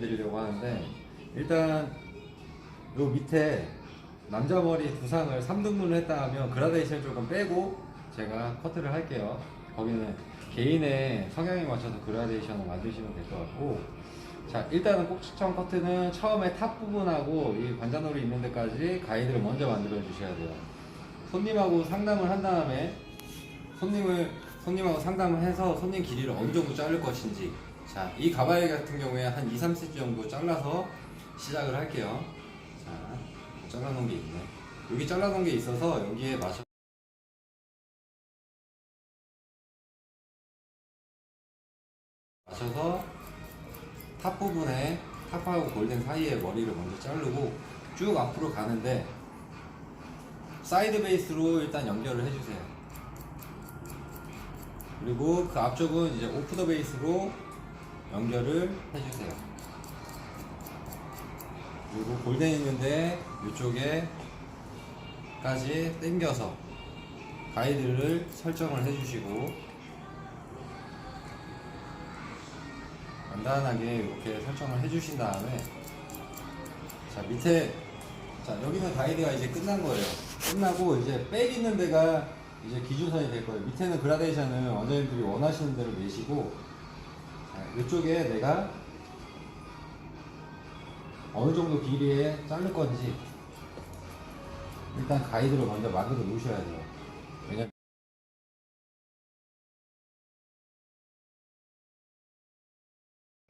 드리려고 하는데 일단 요 밑에 남자 머리 두상을 3등분을 했다 하면 그라데이션 조금 빼고 제가 커트를 할게요. 거기는 개인의 성향에 맞춰서 그라데이션을 만드시면 될 것 같고 자 일단은 꼭지점 커트는 처음에 탑 부분하고 이 관자놀이 있는 데까지 가이드를 먼저 만들어 주셔야 돼요. 손님하고 상담을 한 다음에 손님을 손님하고 상담을 해서 손님 길이를 어느 정도 자를 것인지 자, 이 가발 같은 경우에 한 2, 3cm 정도 잘라서 시작을 할게요. 자, 잘라놓은 게 있네. 여기 잘라놓은 게 있어서 여기에 맞춰 맞춰서 탑 부분에 탑하고 골든 사이에 머리를 먼저 자르고 쭉 앞으로 가는데 사이드 베이스로 일단 연결을 해주세요. 그리고 그 앞쪽은 이제 오프 더 베이스로 연결을 해주세요. 그리고 골든 있는데 이쪽에까지 당겨서 가이드를 설정을 해주시고 간단하게 이렇게 설정을 해주신 다음에 자 밑에 자 여기는 가이드가 이제 끝난 거예요. 끝나고 이제 백 있는 데가 이제 기준선이 될 거예요. 밑에는 그라데이션은 원장님들이 원하시는 대로 내시고 자, 이쪽에 내가 어느 정도 길이에 자를 건지 일단 가이드를 먼저 만들어 놓으셔야 돼요. 왜냐면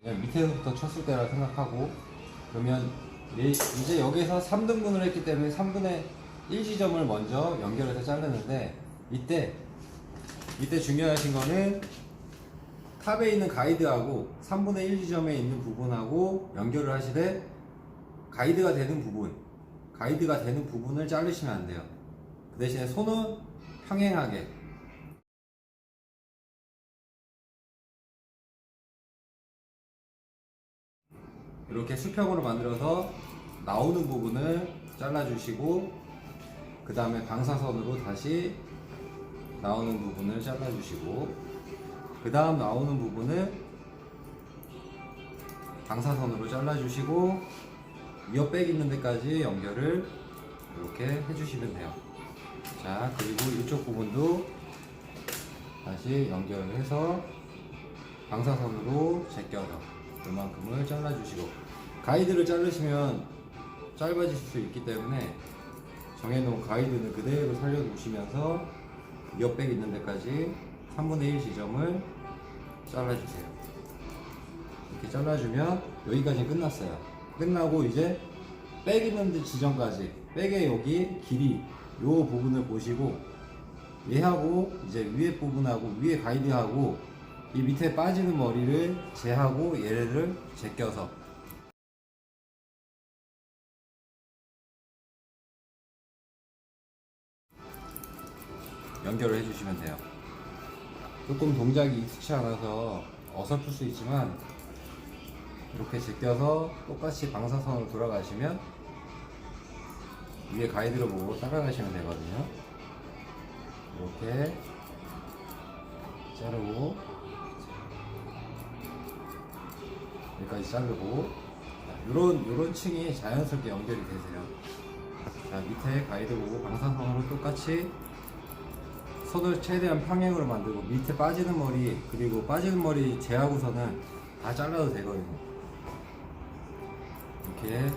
그냥 밑에서부터 쳤을 때라 생각하고 그러면 이- 이제 여기서 3등분을 했기 때문에 3분의 1 지점을 먼저 연결해서 자르는데 이때 이때 중요하신 거는 탑에 있는 가이드하고 3분의 1 지점에 있는 부분하고 연결을 하시되 가이드가 되는 부분 가이드가 되는 부분을 자르시면 안 돼요. 그 대신에 손은 평행하게. 이렇게 수평으로 만들어서 나오는 부분을 잘라주시고 그 다음에 방사선으로 다시 나오는 부분을 잘라주시고 그 다음 나오는 부분을 방사선으로 잘라주시고 위어백 있는 데까지 연결을 이렇게 해주시면 돼요. 자 그리고 이쪽 부분도 다시 연결을 해서 방사선으로 제껴서 그만큼을 잘라주시고 가이드를 자르시면 짧아질 수 있기 때문에 정해놓은 가이드는 그대로 살려두시면서 옆백 있는 데까지 3분의 1 지점을 잘라주세요. 이렇게 잘라주면 여기까지 끝났어요. 끝나고 이제 백 있는 데 지점까지 백의 여기 길이 요 부분을 보시고 얘하고 이제 위에 부분하고 위에 가이드하고 이 밑에 빠지는 머리를 제하고 얘를 제껴서. 연결을 해주시면 돼요. 조금 동작이 익숙치 않아서 어설플 수 있지만 이렇게 제껴서 똑같이 방사선으로 돌아가시면 위에 가이드를 보고 따라가시면 되거든요. 이렇게 자르고 여기까지 자르고 이런 이런 층이 자연스럽게 연결이 되세요. 자 밑에 가이드 보고 방사선으로 똑같이 손을 최대한 평행으로 만들고 밑에 빠지는 머리 그리고 빠지는 머리 제하고서는 다 잘라도 되거든요. 이렇게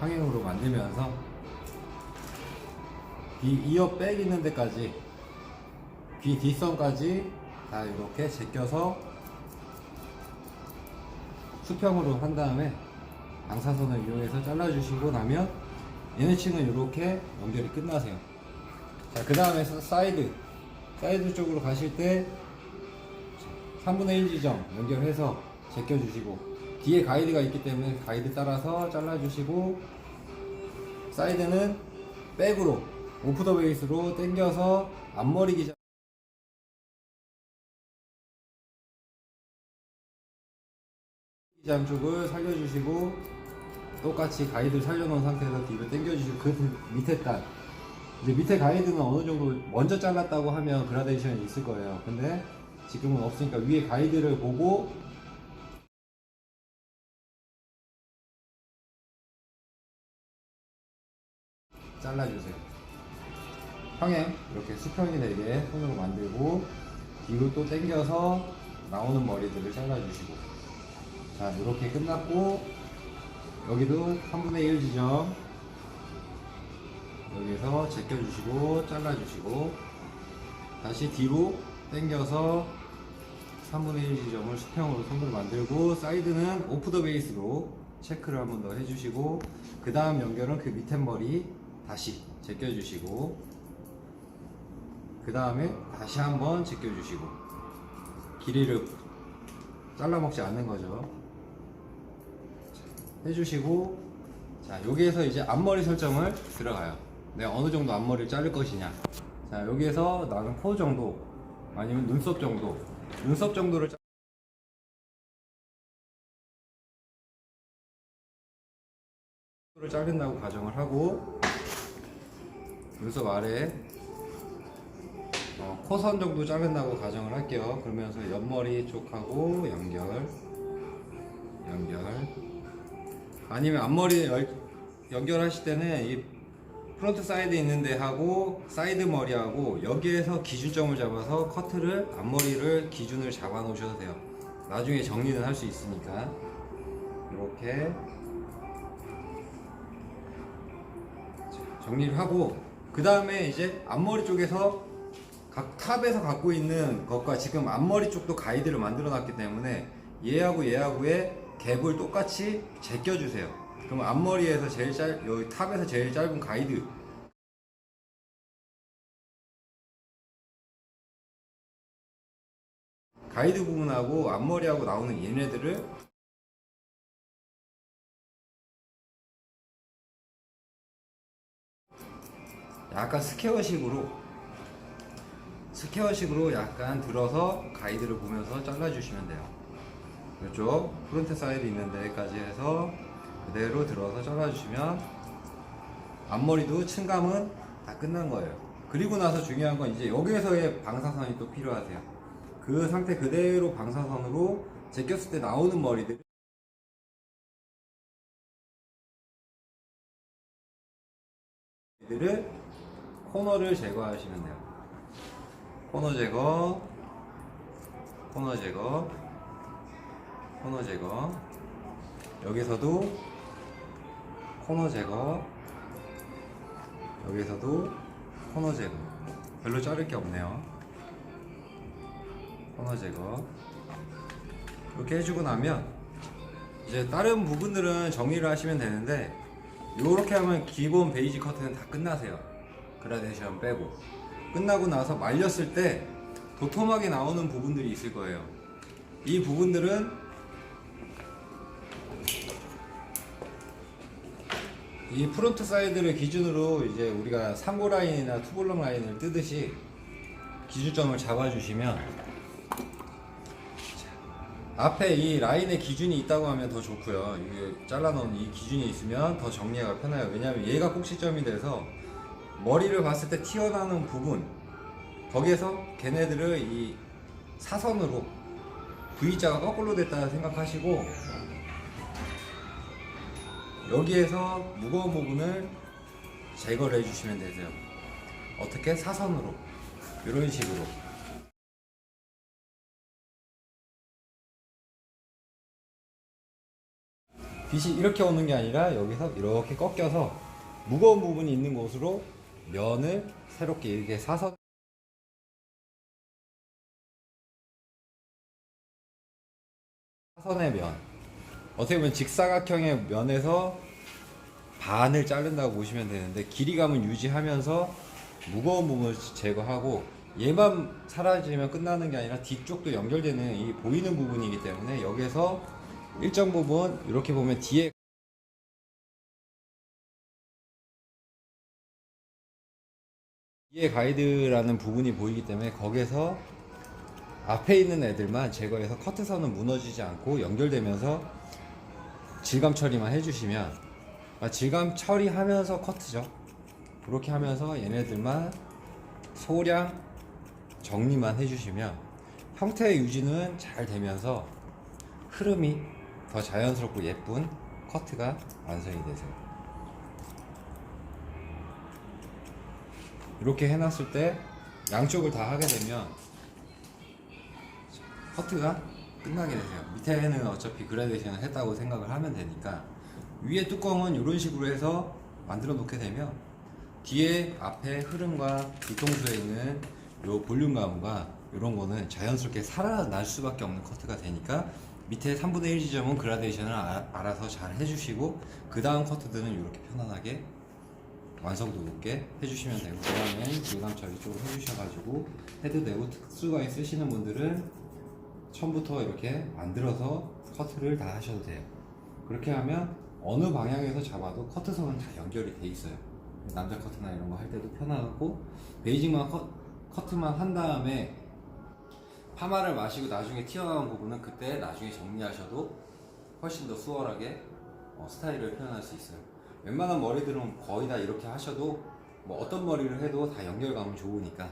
평행으로 만들면서 이 이어 백 있는 데까지 귀 뒷선까지 다 이렇게 제껴서 수평으로 한 다음에 방사선을 이용해서 잘라주시고 나면 얘네 층은 이렇게 연결이 끝나세요. 자, 그 다음에 사이드. 사이드 쪽으로 가실 때 3분의 1 지점 연결해서 제껴주시고 뒤에 가이드가 있기 때문에 가이드 따라서 잘라주시고 사이드는 백으로 오프 더 베이스로 당겨서 앞머리 기장 기장 쪽을 살려주시고 똑같이 가이드 살려놓은 상태에서 뒤로 당겨주시고 그 밑에 단 이제 밑에 가이드는 어느 정도 먼저 잘랐다고 하면 그라데이션이 있을 거예요. 근데 지금은 없으니까 위에 가이드를 보고 잘라주세요. 평행 이렇게 수평이 되게 손으로 만들고 뒤로 또 당겨서 나오는 머리들을 잘라주시고 자 이렇게 끝났고 여기도 3분의 1 지점 여기서 제껴주시고 잘라주시고 다시 뒤로 당겨서 3분의 1 지점을 수평으로 손으로 만들고 사이드는 오프 더 베이스로 체크를 한 번 더 해주시고 그 다음 연결은 그 밑에 머리 다시 제껴주시고 그 다음에 다시 한번 제껴주시고. 길이를 잘라먹지 않는 거죠. 자, 해주시고 자 여기에서 이제 앞머리 설정을 들어가요 내가 어느 정도 앞머리를 자를 것이냐 자 여기에서 나는 코 정도 아니면 눈썹 정도 눈썹 정도를 자- 를 자른다고 가정을 하고 눈썹 아래 어, 코선 정도 자른다고 가정을 할게요. 그러면서 옆머리 쪽하고 연결, 연결. 아니면 앞머리 열- 연결하실 때는 이 프론트 사이드 있는 데 하고 사이드 머리하고 여기에서 기준점을 잡아서 커트를 앞머리를 기준을 잡아 놓으셔도 돼요. 나중에 정리는 할 수 있으니까 이렇게 정리를 하고 그 다음에 이제 앞머리 쪽에서 각 탑에서 갖고 있는 것과 지금 앞머리 쪽도 가이드를 만들어 놨기 때문에 얘하고 얘하고의 갭을 똑같이 제껴 주세요. 그럼 앞머리에서 제일 짧 여기 탑에서 제일 짧은 가이드 가이드 부분하고 앞머리하고 나오는 얘네들을 약간 스퀘어식으로 스퀘어식으로 약간 들어서 가이드를 보면서 잘라주시면 돼요. 이쪽 프론트 사이드 있는 데까지 해서 그대로 들어서 잘라주시면 앞머리도 층감은 다 끝난 거예요. 그리고 나서 중요한 건 이제 여기에서의 방사선이 또 필요하세요. 그 상태 그대로 방사선으로 제꼈을 때 나오는 머리들 들을 코너를 제거하시면 돼요. 코너 제거, 코너 제거, 코너 제거. 여기서도 코너 제거, 여기서도 코너 제거. 별로 자를 게 없네요. 코너 제거. 이렇게 해주고 나면 이제 다른 부분들은 정리를 하시면 되는데 이렇게 하면 기본 베이지 커트는 다 끝나세요. 그라데이션 빼고 끝나고 나서 말렸을 때 도톰하게 나오는 부분들이 있을 거예요. 이 부분들은 이 프론트 사이드를 기준으로 이제 우리가 상고 라인이나 투블럭 라인을 뜨듯이 기준점을 잡아주시면 앞에 이 라인의 기준이 있다고 하면 더 좋고요. 이게 잘라놓은 이 기준이 있으면 더 정리가 편해요. 왜냐하면 얘가 꼭지점이 돼서 머리를 봤을 때 튀어나오는 부분 거기에서 걔네들을 이 사선으로 V자가 거꾸로 됐다 생각하시고 여기에서 무거운 부분을 제거를 해주시면 되세요. 어떻게? 사선으로. 이런 식으로. 빛이 이렇게 오는 게 아니라 여기서 이렇게 꺾여서 무거운 부분이 있는 곳으로 면을 새롭게 이렇게 사선 사선의 면 어떻게 보면 직사각형의 면에서 반을 자른다고 보시면 되는데 길이감을 유지하면서 무거운 부분을 제거하고 얘만 사라지면 끝나는 게 아니라 뒤쪽도 연결되는 이 보이는 부분이기 때문에 여기서 일정 부분 이렇게 보면 뒤에 뒤에 가이드라는 부분이 보이기 때문에 거기서 앞에 있는 애들만 제거해서 커트선은 무너지지 않고 연결되면서 질감 처리만 해주시면 아, 질감 처리하면서 커트죠. 그렇게 하면서 얘네들만 소량 정리만 해주시면 형태의 유지는 잘 되면서 흐름이 더 자연스럽고 예쁜 커트가 완성이 되세요. 이렇게 해놨을 때 양쪽을 다 하게 되면 커트가 끝나게 되세요. 밑에는 어차피 그라데이션을 했다고 생각을 하면 되니까 위에 뚜껑은 이런 식으로 해서 만들어 놓게 되면 뒤에 앞에 흐름과 뒤통수에 있는 요 볼륨 가무가 이런 거는 자연스럽게 살아날 수밖에 없는 커트가 되니까 밑에 3분의 1 지점은 그라데이션을 아- 알아서 잘 해주시고 그 다음 커트들은 이렇게 편안하게 완성도 높게 해주시면 되고 그 다음에 질감 처리 쪽으로 해주셔가지고 해도 되고 특수가에 쓰시는 분들은 처음부터 이렇게 만들어서 커트를 다 하셔도 돼요 그렇게 하면 어느 방향에서 잡아도 커트선은 다 연결이 돼 있어요 남자 커트나 이런 거 할 때도 편하고 베이징만 커, 커트만 한 다음에 파마를 마시고 나중에 튀어나온 부분은 그때 나중에 정리하셔도 훨씬 더 수월하게 어, 스타일을 표현할 수 있어요. 웬만한 머리들은 거의 다 이렇게 하셔도 뭐 어떤 머리를 해도 다 연결감은 좋으니까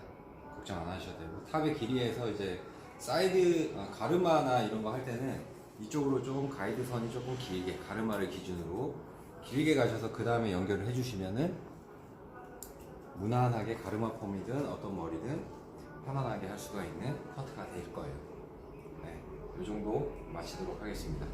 걱정 안 하셔도 되고 탑의 길이에서 이제 사이드 아, 가르마나 이런 거 할 때는 이쪽으로 좀 가이드선이 조금 길게 가르마를 기준으로 길게 가셔서 그 다음에 연결을 해주시면은 무난하게 가르마 펌이든 어떤 머리든 편안하게 할 수가 있는 커트가 될 거예요. 네, 이 정도 마치도록 하겠습니다.